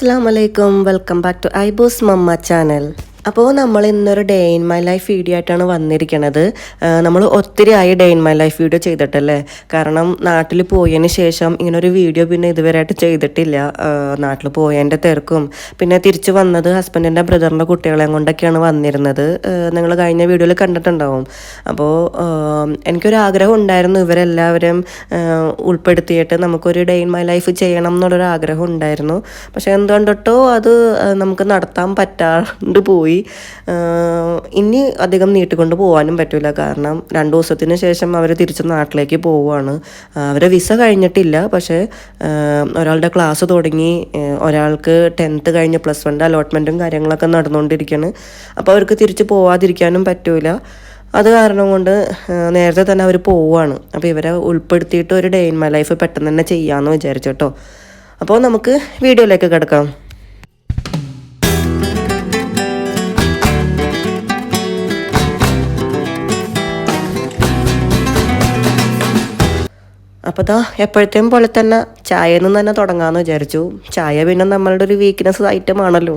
അസ്സാം വലൈക്കും welcome back to ഐബോസ് മമ്മ ചാനൽ. അപ്പോൾ നമ്മൾ ഇന്നൊരു day in my life video ആയിട്ടാണ് വന്നിരിക്കുന്നത് നമ്മൾ ഒത്തിരി ആയി day in my life video ചെയ്തിട്ടല്ലേ? കാരണം നാട്ടിൽ പോയതിന് ശേഷം ഇങ്ങനൊരു വീഡിയോ പിന്നെ ഇതുവരെയായിട്ട് ചെയ്തിട്ടില്ല. നാട്ടിൽ പോയതിന്റെ തിരക്കും. പിന്നെ തിരിച്ചു വന്നത് ഹസ്ബൻഡിന്റെ ബ്രദറിന്റെ കുട്ടികളെ കൊണ്ടൊക്കെയാണ് വന്നിരുന്നത്. നിങ്ങൾ കഴിഞ്ഞ വീഡിയോയിൽ കണ്ടിട്ടുണ്ടാവും. അപ്പോൾ എനിക്കൊരു ആഗ്രഹം ഉണ്ടായിരുന്നു ഇവരെല്ലാവരും ഉൾപ്പെടുത്തിയിട്ട് നമുക്കൊരു ഡേ ഇൻ മൈ ലൈഫ് ചെയ്യണം എന്നുള്ളൊരു ആഗ്രഹം ഉണ്ടായിരുന്നു. പക്ഷേ എന്തുകൊണ്ടിട്ടോ അത് നമുക്ക് നടത്താൻ പറ്റാണ്ട് പോയി. ആ, ഇനി അധികം നീട്ടിക്കൊണ്ട് പോകാനും പറ്റില്ല കാരണം രണ്ട് ദിവസത്തിന് ശേഷം അവർ തിരിച്ച് നാട്ടിലേക്ക് പോവുകയാണ് അവരെ വിസ കഴിഞ്ഞിട്ടില്ല. പക്ഷേ ഒരാളുടെ ക്ലാസ് തുടങ്ങി. ഒരാൾക്ക് ടെൻത്ത് കഴിഞ്ഞ് പ്ലസ് വണ്ണിന്റെ അലോട്ട്മെന്റും കാര്യങ്ങളൊക്കെ നടന്നുകൊണ്ടിരിക്കുകയാണ് അപ്പോൾ അവർക്ക് തിരിച്ച് പോവാതിരിക്കാനും പറ്റില്ല അത് കാരണം കൊണ്ട് നേരത്തെ തന്നെ അവർ പോവുകയാണ് അപ്പോൾ ഇവരെ ഉൾപ്പെടുത്തിയിട്ട് ഒരു ഡേ ഇൻ മൈ ലൈഫ് പെട്ടെന്ന് തന്നെ ചെയ്യാമെന്ന് വിചാരിച്ചു കേട്ടോ. അപ്പോൾ നമുക്ക് വീഡിയോയിലേക്ക് കിടക്കാം. അപ്പോൾ അതാ എപ്പോഴത്തെയും പോലെ തന്നെ ചായയിൽ നിന്ന് തന്നെ തുടങ്ങാമെന്ന് വിചാരിച്ചു. ചായ പിന്നെ നമ്മളുടെ ഒരു വീക്ക്നെസ് ഐറ്റം ആണല്ലോ.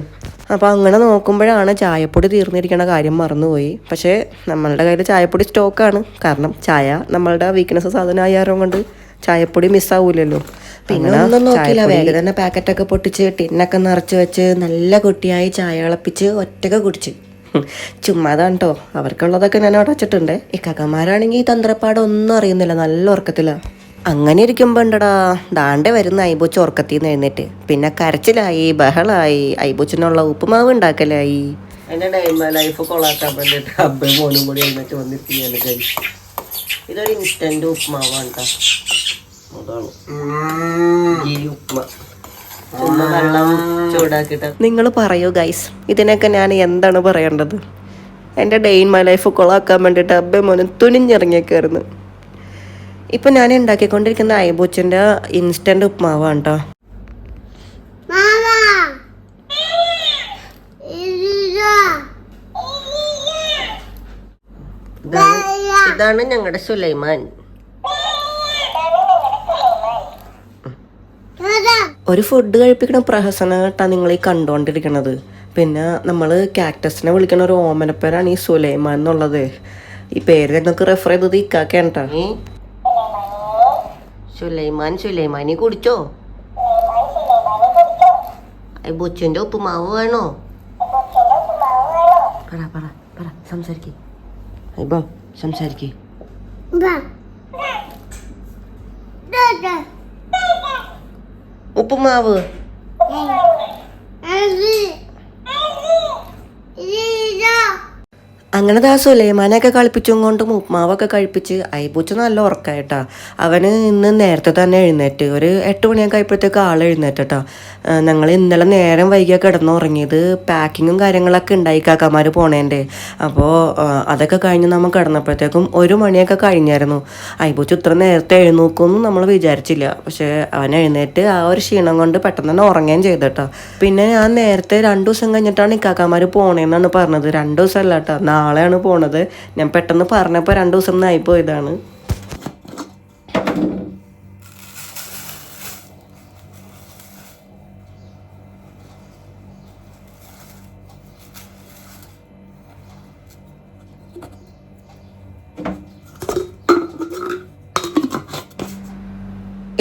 അപ്പോൾ അങ്ങനെ നോക്കുമ്പോഴാണ് ചായപ്പൊടി തീർന്നിരിക്കുന്ന കാര്യം മറന്നുപോയി. പക്ഷേ നമ്മളുടെ കയ്യിൽ ചായപ്പൊടി സ്റ്റോക്കാണ് കാരണം ചായ നമ്മളുടെ വീക്ക്നെസ് സാധനമായ കാരണം കൊണ്ട് ചായപ്പൊടി മിസ്സാവൂലല്ലോ പിന്നെ ഒന്നും നോക്കിയില്ല. വേഗം തന്നെ പാക്കറ്റൊക്കെ പൊട്ടിച്ച് ടിന്നൊക്കെ നിറച്ച് വെച്ച് നല്ല കുട്ടിയായി ചായ ഇളപ്പിച്ച് ഒറ്റയ്ക്ക് കുടിച്ച്. ചുമ്മാതാണ് കേട്ടോ അവർക്കുള്ളതൊക്കെ ഞാൻ അവിടെ വെച്ചിട്ടുണ്ട്. ഈ കക്കന്മാരാണെങ്കിൽ ഈ തന്ത്രപ്പാടൊന്നും അറിയുന്നില്ല. നല്ല ഉറക്കത്തിലാ. അങ്ങനെ ഇരിക്കുമ്പോ ഉണ്ടടാ ദാണ്ടെ വരുന്ന ഐബൂച്ച് ഉറക്കത്തിൽ നിന്ന് എഴുന്നേറ്റ്. പിന്നെ കരച്ചിലായി ബഹളായി ഐബൂച്ചിനുള്ള ഉപ്പുമാവ് ഉണ്ടാക്കലായി. എന്റെ ലൈഫ് കൊളാക്കാൻ വേണ്ടിട്ട് അബ്ബയും മോനും കൂടി എഴുന്നേറ്റ് വന്നിരിക്കുകയാണ് ഗൈസ് ഇതൊരു ഇൻസ്റ്റന്റ് ഉപ്പുമാവാണ് കേട്ടോ അതാണ്. ഈ ഉപ്പുമാ. ചുമ്മാ വെള്ളം ചൂടാക്കിയിട്ട്. നിങ്ങൾ പറയൂ ഗൈസ് ഇതിനൊക്കെ ഞാൻ എന്താണ് പറയേണ്ടത്? എന്റെ ഡേ ഇൻ മൈ ലൈഫ് കൊളാക്കാൻ വേണ്ടിയിട്ട് അബ്ബെ മോനും തുനിഞ്ഞിറങ്ങിയേക്കായിരുന്നു. ഇപ്പം ഞാൻ ഉണ്ടാക്കിക്കൊണ്ടിരിക്കുന്ന ഐബൂച്ചിന്റെ ഇൻസ്റ്റന്റ് ഉപ്മാവാണ് കേട്ടോ! ഇതാണ് ഞങ്ങളുടെ സുലൈമാൻ! ഒരു ഫുഡ് കഴിപ്പിക്കണ പ്രഹസനം കേട്ടാ നിങ്ങൾ ഈ കണ്ടുകൊണ്ടിരിക്കണത് പിന്നെ നമ്മൾ കാക്ടസിനെ വിളിക്കണ ഒരു ഓമനപ്പേരാണ് ഈ സുലൈമാൻ എന്നുള്ളത്. ഈ പേര് ഞങ്ങൾക്ക് റെഫർ ചെയ്തത് ഇക്കാക്കേണ്ട സുലൈമാൻ സുലൈമാനി കുടിച്ചോ? ബുച്ചിന്റെ ഉപ്പുമാവ് വേണോ? പറ പറ പറ സംസാരിക്കേ. അയ്യോ സംസാരിക്കേ! ഉപ്പുമാവ്! അങ്ങനെ ദാ സുലൈമാനെയൊക്കെ കളിപ്പിച്ചും കൊണ്ട് ഉപ്മാവൊക്കെ കഴിപ്പിച്ച് അയപ്പൂച്ച് നല്ല ഉറക്കായിട്ടാ. അവന് ഇന്ന് നേരത്തെ തന്നെ എഴുന്നേറ്റ്. ഒരു എട്ട് മണിയൊക്കെ ആയപ്പോഴത്തേക്ക് ആൾ എഴുന്നേറ്റട്ടാ. ഞങ്ങൾ ഇന്നലെ നേരം വൈകിയ കിടന്നുറങ്ങിയത്. പാക്കിങ്ങും കാര്യങ്ങളൊക്കെ ഉണ്ടായി കാക്കാമാർ പോണേന്റെ അപ്പോൾ അതൊക്കെ കഴിഞ്ഞ് നമ്മൾ കിടന്നപ്പോഴത്തേക്കും ഒരു മണിയൊക്കെ കഴിഞ്ഞായിരുന്നു. അയപ്പൂച്ച് ഇത്ര നേരത്തെ എഴുന്നേക്കുമെന്ന് നമ്മൾ വിചാരിച്ചില്ല. പക്ഷേ അവൻ എഴുന്നേറ്റ് ആ ഒരു ക്ഷീണം കൊണ്ട് പെട്ടെന്ന് തന്നെ ഉറങ്ങുകയും ചെയ്തട്ടോ. പിന്നെ ഞാൻ നേരത്തെ രണ്ടു ദിവസം കഴിഞ്ഞിട്ടാണ് ഇക്കാക്കാമാർ പോണേന്നാണ് പറഞ്ഞത്. രണ്ടു ദിവസം അല്ല കേട്ടോ നാളെയാണ് പോണത്. ഞാൻ പെട്ടെന്ന് പറഞ്ഞപ്പോൾ രണ്ട് ദിവസം ഒന്നായി പോയതാണ്.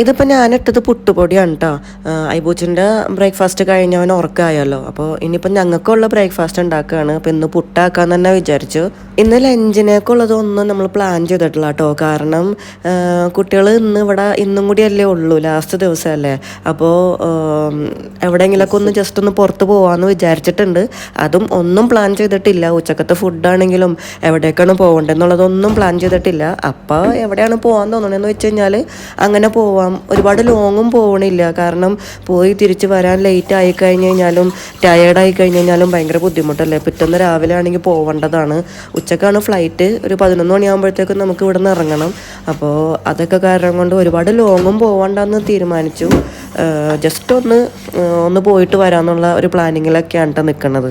ഇതിപ്പോൾ ഞാനിട്ടത് പുട്ടുപൊടിയാണ് കേട്ടോ ഐബൂച്ചിന്റെ ബ്രേക്ക്ഫാസ്റ്റ് കഴിഞ്ഞ് അവൻ ഉറക്കമായല്ലോ അപ്പോൾ ഇനിയിപ്പോൾ ഞങ്ങൾക്കുള്ള ബ്രേക്ക്ഫാസ്റ്റ് ഉണ്ടാക്കുകയാണ്. അപ്പോൾ ഇന്ന് പുട്ടാക്കാൻ തന്നെ വിചാരിച്ചു. ഇന്ന് ലഞ്ചിനേക്കുള്ളതൊന്നും നമ്മൾ പ്ലാൻ ചെയ്തിട്ടില്ല കേട്ടോ. കാരണം കുട്ടികൾ ഇന്ന് ഇവിടെ ഇന്നും കൂടി അല്ലേ ഉള്ളൂ ലാസ്റ്റ് ദിവസമല്ലേ. അപ്പോൾ എവിടെയെങ്കിലുമൊക്കെ ഒന്ന് ജസ്റ്റ് ഒന്ന് പുറത്ത് പോകാമെന്ന് വിചാരിച്ചിട്ടുണ്ട്. അതും ഒന്നും പ്ലാൻ ചെയ്തിട്ടില്ല. ഉച്ചക്കത്തെ ഫുഡാണെങ്കിലും എവിടേക്കാണ് പോകേണ്ടതെന്നുള്ളതൊന്നും പ്ലാൻ ചെയ്തിട്ടില്ല. അപ്പോൾ എവിടെയാണ് പോകാൻ തോന്നണതെന്ന് വെച്ച് കഴിഞ്ഞാൽ അങ്ങനെ പോവാം. ഒരുപാട് ലോങ്ങും പോകണില്ല കാരണം പോയി തിരിച്ച് വരാൻ ലേറ്റ് ആയി കഴിഞ്ഞ് കഴിഞ്ഞാലും ടയേർഡ് ആയി കഴിഞ്ഞ് കഴിഞ്ഞാലും ഭയങ്കര ബുദ്ധിമുട്ടല്ലേ? പിറ്റേന്ന് രാവിലെ ആണെങ്കിൽ പോവേണ്ടതാണ്. ഉച്ചക്കാണ് ഫ്ലൈറ്റ് ഒരു പതിനൊന്ന് മണിയാകുമ്പോഴത്തേക്കും നമുക്ക് ഇവിടെ നിന്ന് ഇറങ്ങണം. അപ്പോൾ അതൊക്കെ കാരണം കൊണ്ട് ഒരുപാട് ലോങ്ങും പോകണ്ടെന്ന് തീരുമാനിച്ചു. ജസ്റ്റ് ഒന്ന് ഒന്ന് പോയിട്ട് വരാമെന്നുള്ള ഒരു പ്ലാനിങ്ങിലൊക്കെയാണ് കേട്ടോ നിൽക്കുന്നത്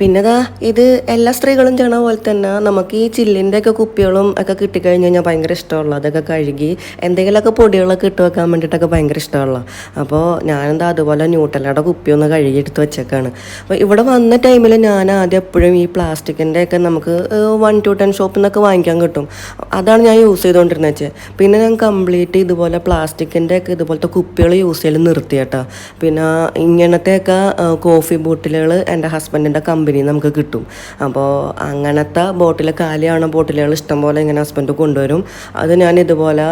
പിന്നെ ദാ ഇത് എല്ലാ സ്ത്രീകളും ചെയ്യണ പോലെ തന്നെ നമുക്ക് ഈ ചില്ലിന്റെ ഒക്കെ കുപ്പികളും ഒക്കെ കിട്ടിക്കഴിഞ്ഞ് കഴിഞ്ഞാൽ ഭയങ്കര ഇഷ്ടമുള്ള അതൊക്കെ കഴുകി എന്തെങ്കിലുമൊക്കെ പൊടികളൊക്കെ ഇട്ട് വെക്കാൻ വേണ്ടിയിട്ടൊക്കെ ഭയങ്കര ഇഷ്ടമുള്ള. അപ്പോൾ ഞാനെന്താ അതുപോലെ ന്യൂട്ടലയുടെ കുപ്പി ഒന്ന് കഴുകി എടുത്ത് വെച്ചേക്കാണ്. അപ്പോൾ ഇവിടെ വന്ന ടൈമിൽ ഞാൻ ആദ്യം എപ്പോഴും ഈ പ്ലാസ്റ്റിക്കിന്റെ ഒക്കെ നമുക്ക് വൺ ടു ടെൻ ഷോപ്പിൽ നിന്നൊക്കെ വാങ്ങിക്കാൻ കിട്ടും. അതാണ് ഞാൻ യൂസ് ചെയ്തുകൊണ്ടിരുന്നത് വെച്ചാൽ പിന്നെ ഞാൻ കംപ്ലീറ്റ് ഇതുപോലെ പ്ലാസ്റ്റിക്കിന്റെ ഒക്കെ ഇതുപോലത്തെ കുപ്പികൾ യൂസ് ചെയ്യൽ നിർത്തി കേട്ടോ. പിന്നെ ഇങ്ങനത്തെയൊക്കെ കോഫി ബോട്ടിലുകൾ എന്റെ ഹസ്ബൻഡിന്റെ കമ്പനിയിൽ നമുക്ക് കിട്ടും. അപ്പോൾ അങ്ങനത്തെ ബോട്ടിൽ കാലിയാവണ ബോട്ടിലുകൾ ഇഷ്ടംപോലെ ഇങ്ങനെ ഹസ്ബൻഡ് കൊണ്ടുവരും. അത് ഞാൻ ഇതുപോലെ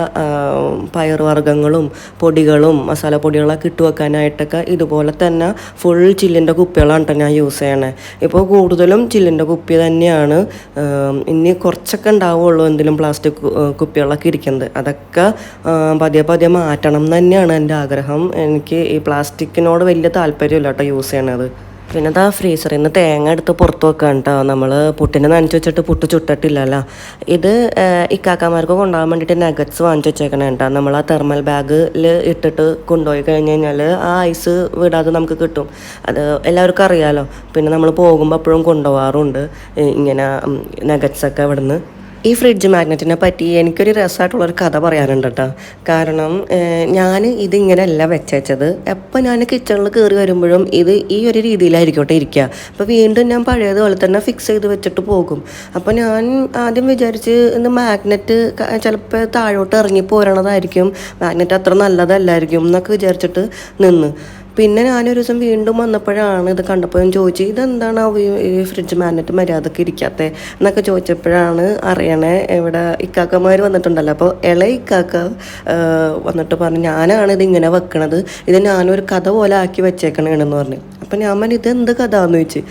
പയറുവർഗങ്ങളും പൊടികളും മസാലപ്പൊടികളൊക്കെ ഇട്ട് വെക്കാനായിട്ടൊക്കെ ഇതുപോലെ തന്നെ ഫുൾ ചില്ലിന്റെ കുപ്പികളാണ് കേട്ടോ ഞാൻ യൂസ് ചെയ്യണേ. ഇപ്പോൾ കൂടുതലും ചില്ലിന്റെ കുപ്പി തന്നെയാണ് ഇനി കുറച്ചൊക്കെ ഉണ്ടാവുള്ളൂ എന്തെങ്കിലും പ്ലാസ്റ്റിക് കുപ്പികളൊക്കെ ഇരിക്കുന്നത്. അതൊക്കെ പതിയെ പതിയെ മാറ്റണം തന്നെയാണ് എന്റെ ആഗ്രഹം. എനിക്ക് ഈ പ്ലാസ്റ്റിക്കിനോട് വലിയ താല്പര്യമില്ല കേട്ടോ യൂസ് ചെയ്യണത്. പിന്നെ അതാ ഫ്രീസറിൽ നിന്ന് തേങ്ങ എടുത്ത് പുറത്ത് വെക്കാൻ കേട്ടോ നമ്മൾ പുട്ടിനെ നനച്ച് വെച്ചിട്ട് പുട്ട് ചുട്ടിട്ടില്ലല്ലോ. ഇത് ഇക്കാക്കമാർക്ക് കൊണ്ടുപോകാൻ വേണ്ടിയിട്ട് നഗറ്റ്സ് വാങ്ങിച്ച് വെച്ചേക്കണേ കേട്ടോ നമ്മൾ ആ തെർമൽ ബാഗിൽ ഇട്ടിട്ട് കൊണ്ടുപോയി കഴിഞ്ഞ് കഴിഞ്ഞാൽ ആ ഐസ് വിടാതെ നമുക്ക് കിട്ടും. അത് എല്ലാവർക്കും അറിയാലോ. പിന്നെ നമ്മൾ പോകുമ്പോൾ അപ്പോഴും കൊണ്ടുപോകാറുണ്ട്. ഇങ്ങനെ നഗറ്റ്സൊക്കെ ഇവിടുന്ന് ഈ ഫ്രിഡ്ജ് മാഗ്നറ്റിനെ പറ്റി എനിക്കൊരു രസമായിട്ടുള്ളൊരു കഥ പറയാനുണ്ട് കേട്ടോ കാരണം ഞാൻ ഇതിങ്ങനെയല്ല വെച്ചത് എപ്പോൾ ഞാൻ കിച്ചണിൽ കയറി വരുമ്പോഴും ഇത് ഈ ഒരു രീതിയിലായിരിക്കട്ടെ ഇരിക്കുക അപ്പോൾ വീണ്ടും ഞാൻ പഴയതുപോലെ തന്നെ ഫിക്സ് ചെയ്ത് വെച്ചിട്ട് പോകും. അപ്പോൾ ഞാൻ ആദ്യം വിചാരിച്ച് ഇന്ന് മാഗ്നറ്റ് ചിലപ്പോൾ താഴോട്ട് ഇറങ്ങി പോരണതായിരിക്കും. മാഗ്നറ്റ് അത്ര നല്ലതല്ലായിരിക്കും എന്നൊക്കെ വിചാരിച്ചിട്ട് നിന്ന്. പിന്നെ ഞാനൊരു ദിവസം വീണ്ടും വന്നപ്പോഴാണ് ഇത് കണ്ടപ്പോൾ ഞാൻ ചോദിച്ചു ഇതെന്താണ് ഈ- ഫ്രിഡ്ജ് മാഗ്നറ്റ് മര്യാദയ്ക്ക് ഇരിക്കാത്തത് എന്നൊക്കെ ചോദിച്ചപ്പോഴാണ് അറിയണേ ഇവിടെ ഇക്കാക്കമാർ വന്നിട്ടുണ്ടല്ലോ. അപ്പോൾ ഇള ഇക്കാക്ക വന്നിട്ട് പറഞ്ഞു ഞാനാണ് ഇത് ഇങ്ങനെ വെക്കണത്. ഇത് ഞാനൊരു കഥ പോലെ ആക്കി വെച്ചേക്കണേണെന്ന് പറഞ്ഞു. അപ്പം ഞാൻ പറഞ്ഞു എന്ത് കഥ എന്ന് ചോദിച്ചു?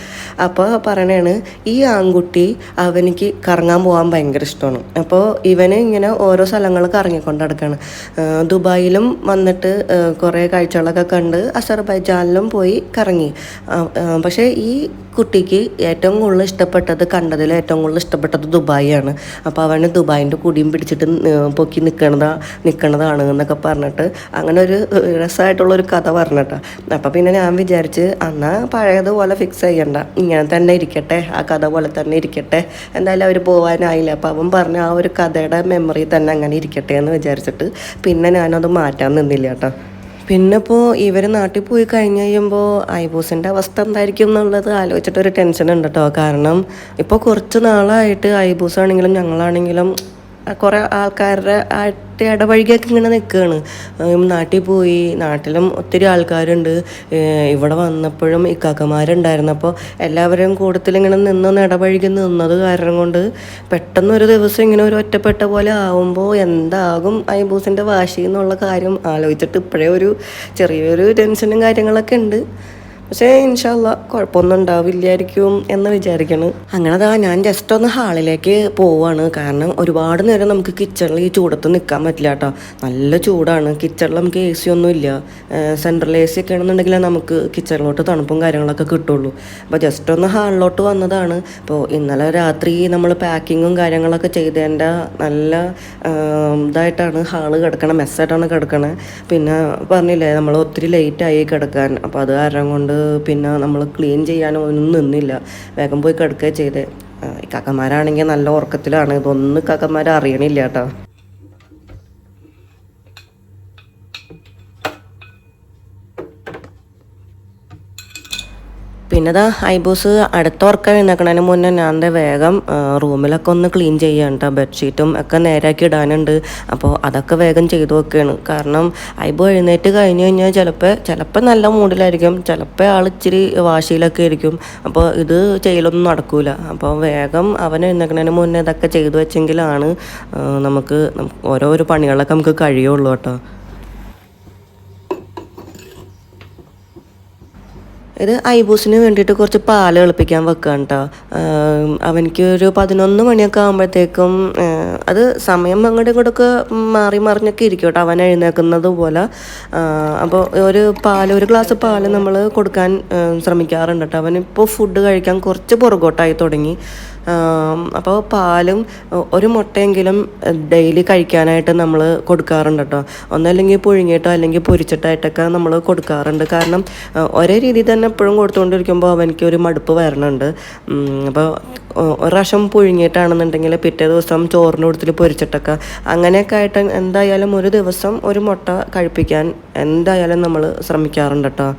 അപ്പോൾ പറയണേണ് ഈ ആൺകുട്ടി അവനിക്ക് കറങ്ങാൻ പോകാൻ ഭയങ്കര ഇഷ്ടമാണ്. അപ്പോൾ ഇവന് ഇങ്ങനെ ഓരോ സ്ഥലങ്ങൾ കറങ്ങിക്കൊണ്ട് നടക്കുകയാണ് ദുബായിലും വന്നിട്ട് കുറേ കാഴ്ചകളൊക്കെ കണ്ട് അസർബൈജാനിലും പോയി കറങ്ങി. പക്ഷേ ഈ കുട്ടിക്ക് ഏറ്റവും കൂടുതൽ ഇഷ്ടപ്പെട്ടത് കണ്ടതിൽ ഏറ്റവും കൂടുതൽ ഇഷ്ടപ്പെട്ടത് ദുബായിയാണ്. അപ്പോൾ അവന് ദുബായിന്റെ കുടിയും പിടിച്ചിട്ട് പൊക്കി നിൽക്കണതാ നിൽക്കണതാണ് എന്നൊക്കെ പറഞ്ഞിട്ട് അങ്ങനെ ഒരു രസമായിട്ടുള്ള ഒരു കഥ പറഞ്ഞിട്ടാ. അപ്പോൾ പിന്നെ ഞാൻ വിചാരിച്ച് എന്നാൽ പഴയതുപോലെ ഫിക്സ് ചെയ്യണ്ട. ഇങ്ങനെ തന്നെ ഇരിക്കട്ടെ ആ കഥ പോലെ തന്നെ ഇരിക്കട്ടെ. എന്തായാലും അവർ പോകാനായില്ല അപ്പോൾ അവൻ പറഞ്ഞ ആ ഒരു കഥയുടെ മെമ്മറി തന്നെ അങ്ങനെ ഇരിക്കട്ടെ എന്ന് വിചാരിച്ചിട്ട് പിന്നെ ഞാനത് മാറ്റാൻ നിന്നില്ല കേട്ടോ. പിന്നെ ഇപ്പോൾ ഇവർ നാട്ടിൽ പോയി കഴിഞ്ഞ് കഴിയുമ്പോൾ ഐബൂസിന്റെ അവസ്ഥ എന്തായിരിക്കും എന്നുള്ളത് ആലോചിച്ചിട്ടൊരു ടെൻഷൻ ഉണ്ട് കേട്ടോ കാരണം ഇപ്പോൾ കുറച്ച് നാളായിട്ട് ഐബൂസാണെങ്കിലും ഞങ്ങളാണെങ്കിലും കുറേ ആൾക്കാരുടെ ആയിട്ട് ഇടവഴികൊക്കെ ഇങ്ങനെ നിൽക്കുകയാണ് നാട്ടിൽ പോയി നാട്ടിലും ഒത്തിരി ആൾക്കാരുണ്ട്. ഇവിടെ വന്നപ്പോഴും ഇക്കാക്കമാരുണ്ടായിരുന്നപ്പോൾ എല്ലാവരെയും കൂട്ടത്തിൽ ഇങ്ങനെ നിന്നൊന്ന് ഇടപഴകി നിന്നത് കാരണം കൊണ്ട് പെട്ടെന്ന് ഒരു ദിവസം ഇങ്ങനെ ഒരു ഒറ്റപ്പെട്ട പോലെ ആവുമ്പോൾ എന്താകും ഐബൂസിന്റെ വാശി എന്നുള്ള കാര്യം ആലോചിച്ചിട്ട് ഇപ്പോഴേ ഒരു ചെറിയൊരു ടെൻഷനും കാര്യങ്ങളൊക്കെ ഉണ്ട്. പക്ഷേ ഇൻഷാല്ല കുഴപ്പമൊന്നും ഉണ്ടാവില്ലായിരിക്കും എന്ന് വിചാരിക്കണം. അങ്ങനെ അതാ ഞാൻ ജസ്റ്റ് ഒന്ന് ഹാളിലേക്ക് പോവാണ്. കാരണം ഒരുപാട് നേരം നമുക്ക് കിച്ചണിൽ ഈ ചൂടത്ത് നിൽക്കാൻ പറ്റില്ല കേട്ടോ. നല്ല ചൂടാണ്. കിച്ചണിൽ നമുക്ക് എ സി ഒന്നും ഇല്ല. സെൻട്രൽ എ സി ഒക്കെ ആണെന്നുണ്ടെങ്കിൽ നമുക്ക് കിച്ചണിലോട്ട് തണുപ്പും കാര്യങ്ങളൊക്കെ കിട്ടുള്ളൂ. അപ്പോൾ ജസ്റ്റ് ഒന്ന് ഹാളിലോട്ട് വന്നതാണ്. ഇപ്പോൾ ഇന്നലെ രാത്രി നമ്മൾ പാക്കിങ്ങും കാര്യങ്ങളൊക്കെ ചെയ്തതിന്റെ നല്ല ഇതായിട്ടാണ് ഹാൾ കിടക്കണത് മെസ്സായിട്ടാണ് കിടക്കണത് പിന്നെ പറഞ്ഞില്ലേ നമ്മൾ ഒത്തിരി ലേറ്റായി കിടക്കാൻ. അപ്പോൾ അത് കാരണം കൊണ്ട് പിന്നെ നമ്മൾ ക്ലീൻ ചെയ്യാനും ഒന്നും നിന്നില്ല. വേഗം പോയി കിടക്കുക ചെയ്തേ. കാക്കമാരാണെങ്കിൽ നല്ല ഉറക്കത്തിലാണ്. ഇതൊന്നും കാക്കന്മാർ അറിയണില്ല കേട്ടോ. പിന്നെ ഐബൂസ് അടുത്ത ഉറക്കം എഴുന്നേക്കണതിന് മുന്നേ ഞാൻ വേഗം റൂമിലൊക്കെ ഒന്ന് ക്ലീൻ ചെയ്യാൻ കേട്ടോ ബെഡ്ഷീറ്റും ഒക്കെ നേരാക്കി ഇടാനുണ്ട്. അപ്പോൾ അതൊക്കെ വേഗം ചെയ്തു വെക്കുകയാണ് കാരണം ഐബോ എഴുന്നേറ്റ് കഴിഞ്ഞ് കഴിഞ്ഞാൽ ചിലപ്പോൾ ചിലപ്പോൾ നല്ല മൂഡിലായിരിക്കും. ചിലപ്പോൾ ആൾ ഇച്ചിരി വാശിയിലൊക്കെ ആയിരിക്കും. അപ്പോൾ ഇത് ചെയ്യലൊന്നും നടക്കൂല. അപ്പോൾ വേഗം അവൻ എഴുന്നേക്കണതിന് മുന്നേ ഇതൊക്കെ ചെയ്തു വെച്ചെങ്കിലാണ് നമുക്ക് ഓരോരോ പണികളൊക്കെ നമുക്ക് കഴിയുള്ളൂ കേട്ടോ. ഇത് ഐബൂസിന് വേണ്ടിയിട്ട് കുറച്ച് പാൽ എളുപ്പിക്കാൻ വെക്കാം കേട്ടോ അവനിക്ക് ഒരു പതിനൊന്ന് മണിയൊക്കെ ആകുമ്പോഴത്തേക്കും അത് സമയം അങ്ങോട്ടും ഇങ്ങോട്ടൊക്കെ മാറി മറിഞ്ഞൊക്കെ ഇരിക്കും കേട്ടോ അവൻ എഴുന്നേക്കുന്നത് പോലെ. അപ്പോൾ ഒരു പാൽ ഒരു ഗ്ലാസ് പാൽ നമ്മൾ കൊടുക്കാൻ ശ്രമിക്കാറുണ്ട് കേട്ടോ അവനിപ്പോൾ ഫുഡ് കഴിക്കാൻ കുറച്ച് പുറകോട്ടായി തുടങ്ങി. അപ്പോൾ പാലും ഒരു മുട്ടയെങ്കിലും ഡെയിലി കഴിക്കാനായിട്ട് നമ്മൾ കൊടുക്കാറുണ്ട് കേട്ടോ. ഒന്നല്ലെങ്കിൽ പുഴുങ്ങിയിട്ടോ അല്ലെങ്കിൽ പൊരിച്ചിട്ടായിട്ടൊക്കെ നമ്മൾ കൊടുക്കാറുണ്ട്. കാരണം ഒരേ രീതിയിൽ തന്നെ എപ്പോഴും കൊടുത്തുകൊണ്ടിരിക്കുമ്പോൾ അവനിക്ക് ഒരു മടുപ്പ് വരണുണ്ട്. അപ്പോൾ ഒരു പ്രാവശ്യം പുഴുങ്ങിയിട്ടാണെന്നുണ്ടെങ്കിൽ പിറ്റേ ദിവസം ചോറിന് കൊടുത്തിട്ട് പൊരിച്ചിട്ടൊക്കെ അങ്ങനെയൊക്കെ ആയിട്ട് എന്തായാലും ഒരു ദിവസം ഒരു മുട്ട കഴിപ്പിക്കാൻ എന്തായാലും നമ്മൾ ശ്രമിക്കാറുണ്ട് കേട്ടോ.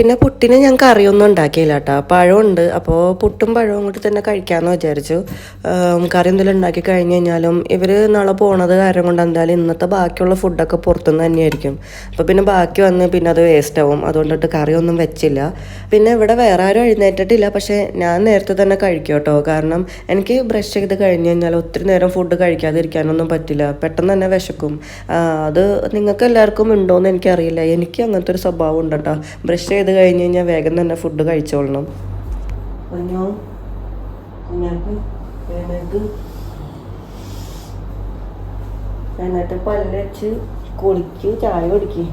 പിന്നെ പുട്ടിന് ഞാൻ കറിയൊന്നും ഉണ്ടാക്കിയില്ല കേട്ടോ പഴമുണ്ട്. അപ്പോൾ പുട്ടും പഴവും കൂടി തന്നെ കഴിക്കാമെന്ന് വിചാരിച്ചു. കറി എന്തെങ്കിലും ഉണ്ടാക്കി കഴിഞ്ഞ് കഴിഞ്ഞാലും ഇവർ നാളെ പോണത് കാരണം കൊണ്ട് എന്തായാലും ഇന്നത്തെ ബാക്കിയുള്ള ഫുഡൊക്കെ പുറത്തുനിന്ന് തന്നെയായിരിക്കും. അപ്പോൾ പിന്നെ ബാക്കി വന്ന് പിന്നെ അത് വേസ്റ്റ് ആവും. അതുകൊണ്ടിട്ട് കറിയൊന്നും വെച്ചില്ല. പിന്നെ ഇവിടെ വേറെ ആരും എഴുന്നേറ്റിട്ടില്ല. പക്ഷേ ഞാൻ നേരത്തെ തന്നെ കഴിക്കും കേട്ടോ കാരണം എനിക്ക് ബ്രഷ് ചെയ്ത് കഴിഞ്ഞ് കഴിഞ്ഞാൽ ഒത്തിരി നേരം ഫുഡ് കഴിക്കാതിരിക്കാനൊന്നും പറ്റില്ല. പെട്ടെന്ന് തന്നെ വിശക്കും. അത് നിങ്ങൾക്ക് എല്ലാവർക്കും ഉണ്ടോയെന്ന് എനിക്കറിയില്ല. എനിക്ക് അങ്ങനത്തെ ഒരു സ്വഭാവം ഉണ്ട് കേട്ടോ ബ്രഷ് ചെയ്ത് കഴിഞ്ഞ് കഴിഞ്ഞാൽ വേഗം തന്നെ ഫുഡ് കഴിച്ചോളണം. കുഞ്ഞോ കുഞ്ഞാക്ക് വെച്ച് എന്നിട്ട് പല്ലച്ച് കുളിക്ക് ചായ കുടിക്ക്.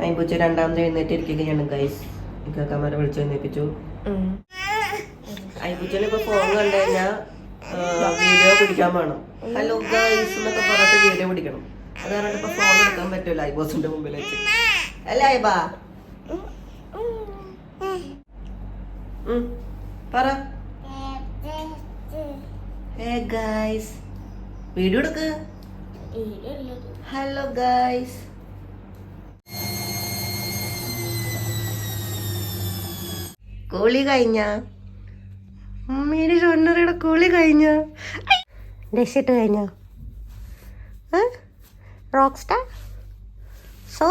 അയിമ്പൂച്ച രണ്ടാമത് എഴുന്നേറ്റ് ഇരിക്കുകയാണ് ഗൈസ് ഇക്കാക്കന്മാരെ വിളിച്ച് എഴുന്നേപ്പിച്ചു. അയിമ്പൂച്ചന് ഇപ്പൊ ഫോൺ കണ്ടു കഴിഞ്ഞാൽ വീഡിയോ പിടിക്കാൻ വേണം ഹലോ ഗൈസ് എന്നൊക്കെ പറഞ്ഞിട്ട് വീഡിയോ പിടിക്കണം. അത് പറഞ്ഞിട്ട് ഇപ്പൊ ഫോൺ ഐബോസിന്റെ മുമ്പിൽ വെച്ച്. അല്ല ഐബാ പറ. ഗൈസ് വീഡിയോ എടുക്ക്. ഹലോ ഗൈസ് കൂളി കഴിഞ്ഞ. അമ്മയുടെ ഷൊണ്ണറയുടെ കൂളി കഴിഞ്ഞ. ഡെഷിട്ട് കഴിഞ്ഞ? Rock star so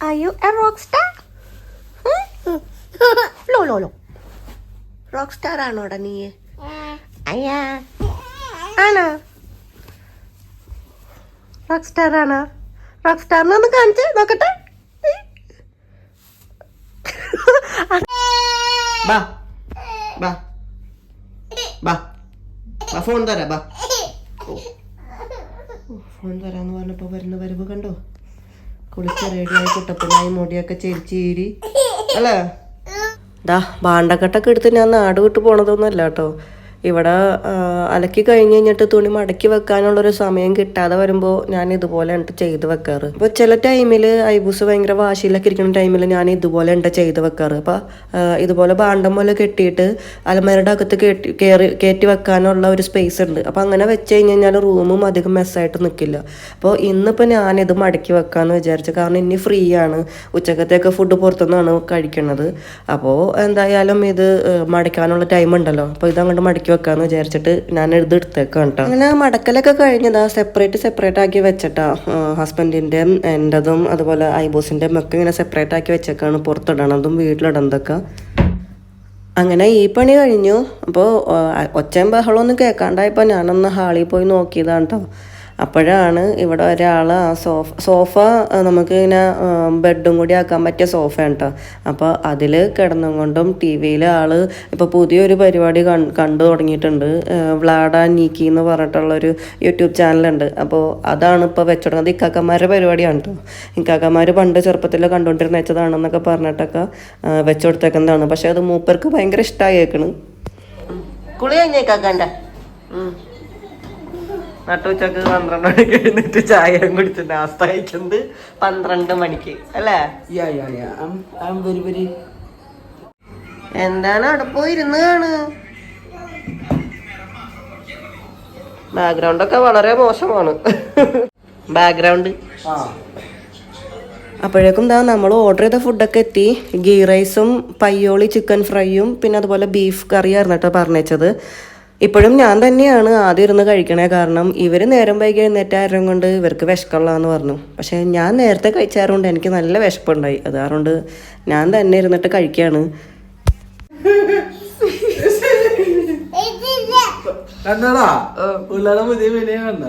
are you a rock star law ലോ ലോ റോക്ക് സ്റ്റാർ ആണോടാ നീ അയ്യാ. ആണോ? റോക്ക് സ്റ്റാർ ആണോ? റോക്ക് സ്റ്റാറിനെ ഒന്ന് കാണിച്ച് നോക്കട്ടെ. ബാ. ബാ. ബാ. ബാ ഫോൺ തരാ ബാ. ഫോൺ വരാന്ന് പറഞ്ഞപ്പോ വരുന്ന വരവ് കണ്ടോ? കുളിച്ച് റെഡിയായി കുട്ടപ്പനായി മുടിയൊക്കെ ചെരിച്ചീരി അല്ലേ? ദാ ഭാണ്ഡക്കെട്ടൊക്കെ എടുത്ത് ഞാൻ നാട് വിട്ട് പോണതൊന്നും അല്ല കേട്ടോ. ഇവിടെ അലക്കി കഴിഞ്ഞ് കഴിഞ്ഞിട്ട് തുണി മടക്കി വെക്കാനുള്ളൊരു സമയം കിട്ടാതെ വരുമ്പോൾ ഞാൻ ഇതുപോലെ ഉണ്ട് ചെയ്ത് വെക്കാറ്. അപ്പോൾ ചില ടൈമിൽ ഐബൂസ് ഭയങ്കര വാശിയിലൊക്കെ ഇരിക്കുന്ന ടൈമിൽ ഞാൻ ഇതുപോലെ ഉണ്ട് ചെയ്ത് വെക്കാറ്. അപ്പോൾ ഇതുപോലെ ബാണ്ടം പോലെ കെട്ടിയിട്ട് അലമരയുടെ അകത്ത് കെട്ടി കയറി കയറ്റി വെക്കാനുള്ള ഒരു സ്പേസ് ഉണ്ട്. അപ്പോൾ അങ്ങനെ വെച്ച് കഴിഞ്ഞ് കഴിഞ്ഞാൽ റൂമും അധികം മെസ്സായിട്ട് നിൽക്കില്ല അപ്പോൾ ഇന്നിപ്പോൾ ഞാനിത് മടക്കി വെക്കാമെന്ന് വിചാരിച്ചു കാരണം ഇനി ഫ്രീ ആണ്. ഉച്ചക്കത്തേക്ക് ഫുഡ് പുറത്തുനിന്നാണ് കഴിക്കുന്നത് അപ്പോൾ എന്തായാലും ഇത് മടക്കാനുള്ള ടൈം ഉണ്ടല്ലോ. അപ്പോൾ ഇത് അങ്ങോട്ട് മടക്കി വെക്കാമെന്ന് വിചാരിച്ചിട്ട് ഞാൻ ഇത് എടുത്തേക്കാം കേട്ടോ അങ്ങനെ മടക്കലൊക്കെ കഴിഞ്ഞതാ. സെപ്പറേറ്റ് സെപ്പറേറ്റ് ആക്കി വെച്ചിട്ടാ. ഹസ്ബൻഡിന്റെയും എന്റെതും അതുപോലെ ഐബോസിന്റെയും ഒക്കെ ഇങ്ങനെ സെപ്പറേറ്റ് ആക്കി വെച്ചേക്കാണ്. പുറത്തിടണതും വീട്ടിലിടണതൊക്കെ. അങ്ങനെ ഈ പണി കഴിഞ്ഞു. അപ്പോൾ ഒച്ചയും ബഹളമൊന്നും കേൾക്കാണ്ടായപ്പോൾ ഞാനൊന്ന് ഹാളിൽ പോയി നോക്കിയതാണ് കേട്ടോ അപ്പോഴാണ് ഇവിടെ ഒരാൾ ആ സോഫ സോഫ നമുക്ക് ഇങ്ങനെ ബെഡും കൂടി ആക്കാൻ പറ്റിയ സോഫയാണ് കേട്ടോ അപ്പോൾ അതിൽ കിടന്നും കൊണ്ടും ടി വിയിൽ ആൾ ഇപ്പോൾ പുതിയൊരു പരിപാടി കണ്ടു തുടങ്ങിയിട്ടുണ്ട്. വ്ലാഡ നീക്കി എന്ന് പറഞ്ഞിട്ടുള്ളൊരു യൂട്യൂബ് ചാനലുണ്ട്. അപ്പോൾ അതാണ് ഇപ്പോൾ വെച്ചിടുന്നത് ഇക്കാക്കന്മാരുടെ പരിപാടിയാണ് കേട്ടോ ഇക്കാക്കന്മാർ പണ്ട് ചെറുപ്പത്തിൽ കണ്ടുകൊണ്ടിരുന്ന വെച്ചതാണെന്നൊക്കെ പറഞ്ഞിട്ടൊക്കെ വെച്ചുകൊടുത്തേക്കുന്നതാണ് പക്ഷേ അത് മൂപ്പർക്ക് ഭയങ്കര ഇഷ്ടമായേക്കണ് കുളി കഴിഞ്ഞേക്കാക്കണ്ട നട്ടുച്ചക്ക് പന്ത്രണ്ട് മണിക്ക് എഴുന്നിട്ട് ചായ കുടിച്ച് നാസ്ത കഴിക്കുന്നത് പന്ത്രണ്ട് മണിക്ക് അല്ലേ. എന്താണ് അവിടെ പോയി ഇരുന്ന് കാണ് ബാക്ക്ഗ്രൗണ്ട് ഒക്കെ വളരെ മോശമാണ്. ബാക്ക്ഗ്രൗണ്ട്. അപ്പോഴേക്കും ദാ നമ്മൾ ഓർഡർ ചെയ്ത ഫുഡൊക്കെ എത്തി. ഗീ റൈസും പയ്യോളി ചിക്കൻ ഫ്രൈയും പിന്നെ അതുപോലെ ബീഫ് കറിയായിരുന്നു കേട്ടോ പറഞ്ഞത് ഇപ്പോഴും ഞാൻ തന്നെയാണ് ആദ്യം ഇരുന്ന് കഴിക്കണേ. കാരണം ഇവർ നേരം വൈകി എഴുന്നേറ്റാരം കൊണ്ട് ഇവർക്ക് വിശക്കുള്ളതെന്ന് പറഞ്ഞു. പക്ഷേ ഞാൻ നേരത്തെ കഴിച്ചാറുകൊണ്ട് എനിക്ക് നല്ല വിശപ്പുണ്ടായി. അത് കാരണം ഞാൻ തന്നെ ഇരുന്നിട്ട് കഴിക്കുകയാണ് കണ്ടടാ പിള്ളേരെ പുതിയ കണ്ട?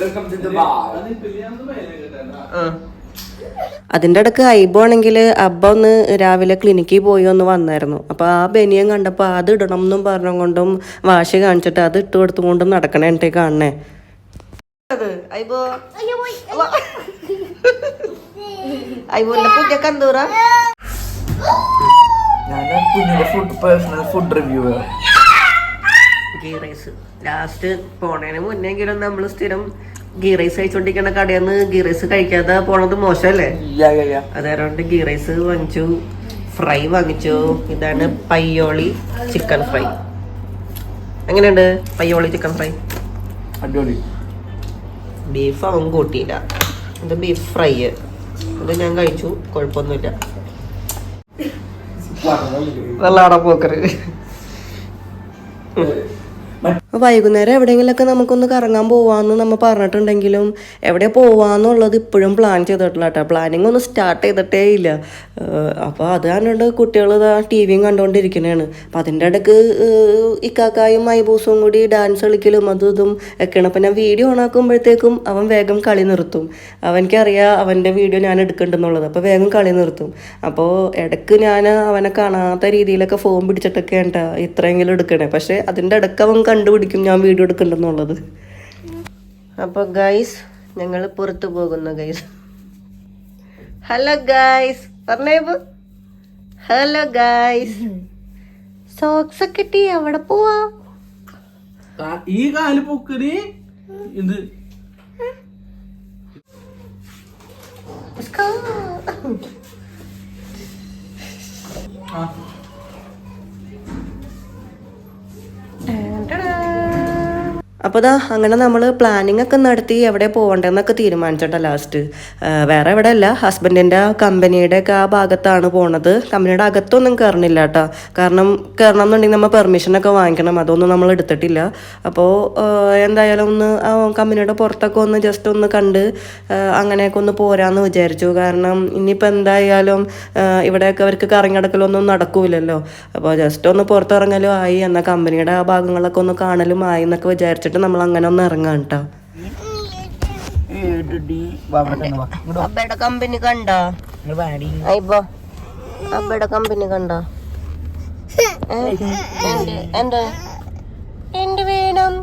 welcome to the bar. ആ. അതിന്റെ ഇടയ്ക്ക് ഐബോ ആണെങ്കിൽ അബ്ബ ഒന്ന് രാവിലെ ക്ലിനിക്കിൽ പോയി ഒന്ന് വന്നായിരുന്നു. അപ്പോൾ ആ ബനിയൻ കണ്ടപ്പോൾ അത് ഇടണം എന്നും പറഞ്ഞുകൊണ്ടും വാശി കാണിച്ചിട്ട് അത് ഇട്ട് കൊടുത്തുകൊണ്ടും നടക്കണേ എന്നിട്ട് കാണണേ. ഐബോ. ഐബോന്റെ പുതിയ കന്തൂറ? ഞാൻ കുഞ്ഞിന്റെ food personal food review ghee rice. Last പോണേന് മുന്നെങ്കിലും നമ്മൾ സ്ഥിരം ഗീ റൈസ് കഴിച്ചോണ്ടിരിക്കുന്ന കടയിൽ നിന്ന് ഗീ റൈസ് കഴിക്കാതെ പോണത് മോശമല്ലേ അതുകൊണ്ട് ഗീ റൈസ് വാങ്ങിച്ചു ഫ്രൈ വാങ്ങിച്ചു. ഇതാണ് പയ്യോളി ചിക്കൻ ഫ്രൈ. എങ്ങനെയുണ്ട് പയ്യോളി ചിക്കൻ ഫ്രൈ? അടിപൊളി. ബീഫ് അവൻ കൂട്ടിയില്ല. ഇത് ബീഫ് ഫ്രൈ. ഇത് ഞാൻ കഴിച്ചു കുഴപ്പമൊന്നുമില്ല. നല്ല പോക്കറ് വൈകുന്നേരം എവിടെയെങ്കിലുമൊക്കെ നമുക്കൊന്ന് കറങ്ങാൻ പോവാന്ന് നമ്മൾ പറഞ്ഞിട്ടുണ്ടെങ്കിലും എവിടെ പോവാന്നുള്ളത് ഇപ്പോഴും പ്ലാൻ ചെയ്തിട്ടില്ല കേട്ടോ പ്ലാനിങ് ഒന്നും സ്റ്റാർട്ട് ചെയ്തിട്ടേ ഇല്ല. അപ്പോൾ അത് കണ്ടുകൊണ്ട് കുട്ടികൾ ഇതാ ടി വിയും കണ്ടുകൊണ്ടിരിക്കുന്നതാണ് അപ്പം അതിന്റെ ഇടയ്ക്ക് ഇക്കാക്കായും മൈബൂസും കൂടി ഡാൻസ് കളിക്കലും അതും ഇതും ഒക്കെയാണ്. അപ്പം ഞാൻ വീഡിയോ ഓണാക്കുമ്പോഴത്തേക്കും അവൻ വേഗം കളി നിർത്തും. അവനിക്കറിയാം അവന്റെ വീഡിയോ ഞാൻ എടുക്കണ്ടെന്നുള്ളത്. അപ്പോൾ വേഗം കളി നിർത്തും. അപ്പോൾ ഇടയ്ക്ക് ഞാൻ അവനെ കാണാത്ത രീതിയിലൊക്കെ ഫോൺ പിടിച്ചിട്ടൊക്കെ ഉണ്ടാ ഇത്രയെങ്കിലും എടുക്കണേ. പക്ഷേ അതിന്റെ ഇടയ്ക്ക് അവൻ കണ്ടുപിടിക്കും. ഞാൻ വീഡിയോ എടുക്കണ്ടെന്നുള്ളത്. അപ്പോൾ ഗൈസ് ഞങ്ങൾ പുറത്തു പോകുന്നു ഗൈസ് ഹലോ ഗൈസ് പറഞ്ഞേബ് ഹലോ ഗൈസ് സോക്സ് ഒക്കെ ഇട്ടി അവിടെ പോവാ. ഈ കാൽ പൊക്കടി. ഇത്. അപ്പോൾ ദാ അങ്ങനെ നമ്മൾ പ്ലാനിങ് ഒക്കെ നടത്തി എവിടെ പോകണ്ടെന്നൊക്കെ തീരുമാനിച്ചിട്ടാണ് ലാസ്റ്റ് വേറെ എവിടെ അല്ല ഹസ്ബൻഡിന്റെ കമ്പനിയുടെ ഒക്കെ ആ ഭാഗത്താണ് പോണത്. കമ്പനിയുടെ അകത്തൊന്നും കയറണില്ല കേട്ടോ കാരണം കയറണം എന്നുണ്ടെങ്കിൽ നമ്മൾ പെർമിഷനൊക്കെ വാങ്ങിക്കണം അതൊന്നും നമ്മൾ എടുത്തിട്ടില്ല. അപ്പോൾ എന്തായാലും ഒന്ന് ആ കമ്പനിയുടെ പുറത്തൊക്കെ ഒന്ന് ജസ്റ്റ് ഒന്ന് കണ്ട് അങ്ങനെയൊക്കെ ഒന്ന് പോരാന്ന് വിചാരിച്ചു. കാരണം ഇനിയിപ്പോൾ എന്തായാലും ഇവിടെയൊക്കെ അവർക്ക് കറങ്ങിടക്കലൊന്നും നടക്കൂലല്ലോ. അപ്പോൾ ജസ്റ്റ് ഒന്ന് പുറത്തിറങ്ങലും ആയി എന്നാൽ കമ്പനിയുടെ ആ ഭാഗങ്ങളൊക്കെ ഒന്ന് കാണലും ആയി എന്നൊക്കെ വിചാരിച്ചിട്ട് നമ്മൾ അങ്ങനെ ഒന്ന് ഇറങ്ങാം കേട്ടോ. അബ്ബയുടെ കമ്പനി കണ്ടോ? ഇപ്പോ അബ്ബയുടെ കമ്പനി കണ്ടോ? എന്താ എന്ത്? വേണം?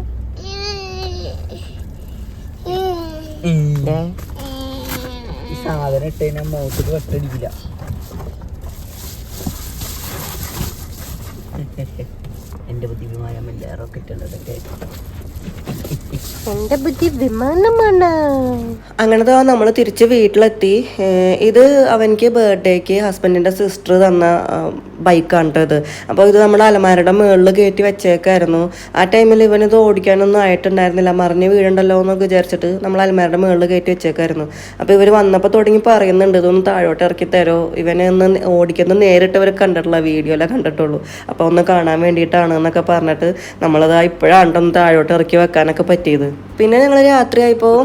സാധനം ഇട്ട് കഴിഞ്ഞാൽ മുഖത്ത് വെട്ടടിക്കില്ല എന്റെ ബുദ്ധിമാരമല്ല റോക്കറ്റ് ഉള്ളതൊക്കെ എന്റെ ബുദ്ധി വിമാനമാണ്. അങ്ങനത്തെ നമ്മൾ തിരിച്ച് വീട്ടിലെത്തി. ഇത് അവനക്ക് ബർത്ത്ഡേക്ക് ഹസ്ബൻഡിന്റെ സിസ്റ്റർ തന്ന ബൈക്കാണ് കേട്ടത് അപ്പോൾ ഇത് നമ്മുടെ അലമാരയുടെ മുകളിൽ കയറ്റി വെച്ചേക്കായിരുന്നു. ആ ടൈമിൽ ഇവനിത് ഓടിക്കാനൊന്നും ആയിട്ടുണ്ടായിരുന്നില്ല. മറിഞ്ഞ് വീഴുണ്ടല്ലോ എന്നൊക്കെ വിചാരിച്ചിട്ട് നമ്മൾ അലമാരയുടെ മുകളിൽ കയറ്റി വെച്ചേക്കായിരുന്നു. അപ്പോൾ ഇവർ വന്നപ്പോൾ തുടങ്ങി പറയുന്നുണ്ട് ഇതൊന്ന് താഴോട്ട് ഇറക്കി തരോ. ഇവനെ ഒന്ന് ഓടിക്കുന്നത് കണ്ടിട്ടുള്ള വീഡിയോയിലെ കണ്ടിട്ടുള്ളൂ. അപ്പോൾ ഒന്ന് കാണാൻ വേണ്ടിയിട്ടാണ് എന്നൊക്കെ പറഞ്ഞിട്ട് നമ്മളത് ഇപ്പോഴാണ് ഒന്ന് താഴോട്ട് ഇറക്കി വെക്കാനൊക്കെ പറ്റിയത്. പിന്നെ ഞങ്ങൾ രാത്രിയായപ്പോൾ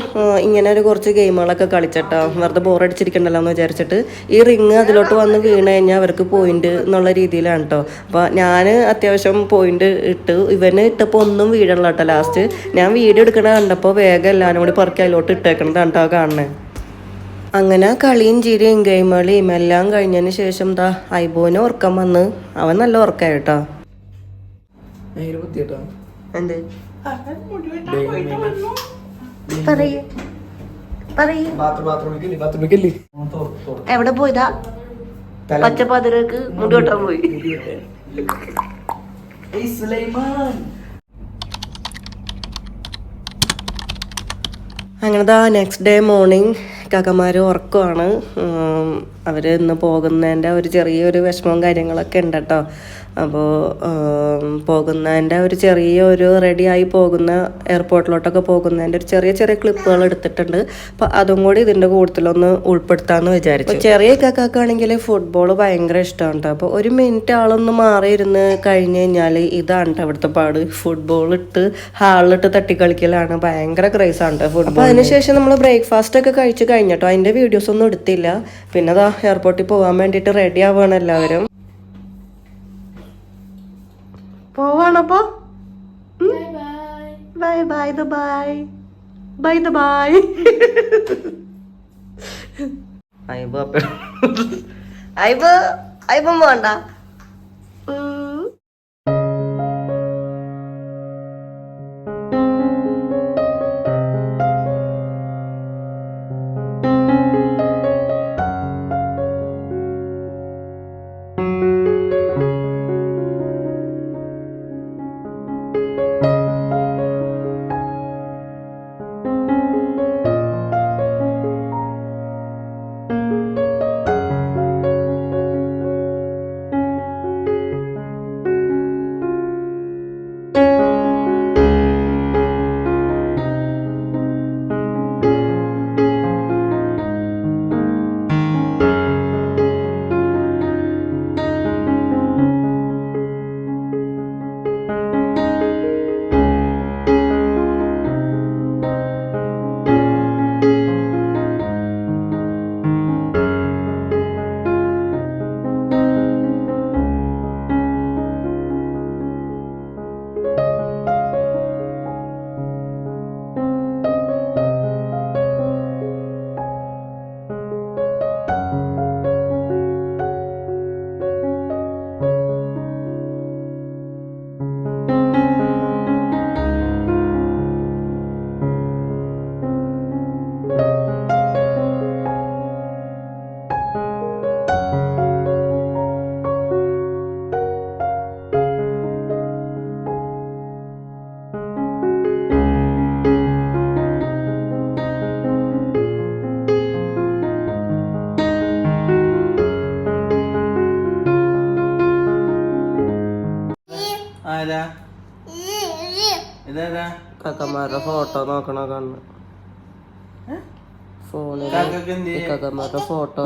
ഇങ്ങനെ ഒരു കുറച്ച് ഗെയിമുകളൊക്കെ കളിച്ചിട്ടോ. വെറുതെ ബോറടിച്ചിരിക്കണ്ടല്ലോ എന്ന് വിചാരിച്ചിട്ട് ഈ റിങ് അതിലോട്ട് വന്ന് വീണ് കഴിഞ്ഞാൽ അവർക്ക് പോയിന്റ് എന്നുള്ള രീതിയിലാണ് കേട്ടോ അപ്പോൾ ഞാൻ അത്യാവശ്യം പോയിന്റ് ഇട്ട് ഇവന് ഇട്ടപ്പോൾ ഒന്നും വീഴണില്ല കേട്ടോ ലാസ്റ്റ് ഞാൻ വീഡിയോ എടുക്കണ കണ്ടപ്പോൾ വേഗം എല്ലാവരും കൂടി പറക്കി അതിലോട്ട് ഇട്ടേക്കണതാണ് കേട്ടോ കാണണേ അങ്ങനെ കളിയും ചിരിയും ഗെയിമുകളിയും എല്ലാം കഴിഞ്ഞതിന് ശേഷം എന്താ ഐബോന് ഉറക്കം വന്ന് അവൻ നല്ല ഉറക്കായി കേട്ടോ നേരെ കുത്തിയിട്ടോ? എന്ത്? പറയ് പറയ്. ബാത്റൂം ബാത്റൂമിൽ ബാത്റൂമിൽ എവിടെ പോയതാ? പച്ചപ്പാതിരക്ക് മുടി വെട്ടാൻ പോയി. സുലൈമാൻ. ദാ നെക്സ്റ്റ് ഡേ മോർണിംഗ് കാക്കമാർ ഉറക്കമാണ് അവർ ഇന്ന് പോകുന്നതിന്റെ ഒരു ചെറിയൊരു വിഷമവും കാര്യങ്ങളൊക്കെ ഉണ്ട് കേട്ടോ അപ്പോൾ പോകുന്നതിന്റെ ഒരു ചെറിയ ഒരു റെഡിയായി പോകുന്ന എയർപോർട്ടിലോട്ടൊക്കെ പോകുന്നതിന്റെ ഒരു ചെറിയ ചെറിയ ക്ലിപ്പുകൾ എടുത്തിട്ടുണ്ട്. അപ്പോൾ അതും കൂടി ഇതിന്റെ കൂട്ടത്തിലൊന്ന് ഉൾപ്പെടുത്താമെന്ന് വിചാരിച്ചു. ചെറിയ കാക്കാണെങ്കിൽ ഫുട്ബോൾ ഭയങ്കര ഇഷ്ടമാണ് കേട്ടോ അപ്പോൾ ഒരു മിനിറ്റ് ആളൊന്ന് മാറിയിരുന്ന് കഴിഞ്ഞ് കഴിഞ്ഞാൽ ഇതാണ് അവിടുത്തെ പാട്. ഫുട്ബോൾ ഇട്ട് ഹാളിലിട്ട് തട്ടിക്കളിക്കലാണ് ഭയങ്കര ക്രൈസാണ് ആണ് കേട്ടോ ഫുട്ബോൾ അതിനുശേഷം നമ്മൾ ബ്രേക്ക്ഫാസ്റ്റ് ഒക്കെ കഴിച്ച് കഴിഞ്ഞിട്ടോ അതിന്റെ വീഡിയോസ് ഒന്നും എടുത്തില്ല. പിന്നെ അതാ എയർപോർട്ടിൽ പോകാൻ വേണ്ടിയിട്ട് റെഡി ആവുകയാണ് എല്ലാവരും. പോവാണപ്പോ ബൈ ബൈ ദ ബൈ ബൈ ദ ബൈ അയ്യപ്പ അയ്യപ്പ അയ്യപ്പം വേണ്ട കാക്കന്മാരുടെ ഫോട്ടോ നോക്കണ കണ്ണ്? ഫോണിൽ കാക്കക്ക് എന്ത് കാക്കന്മാരുടെ ഫോട്ടോ?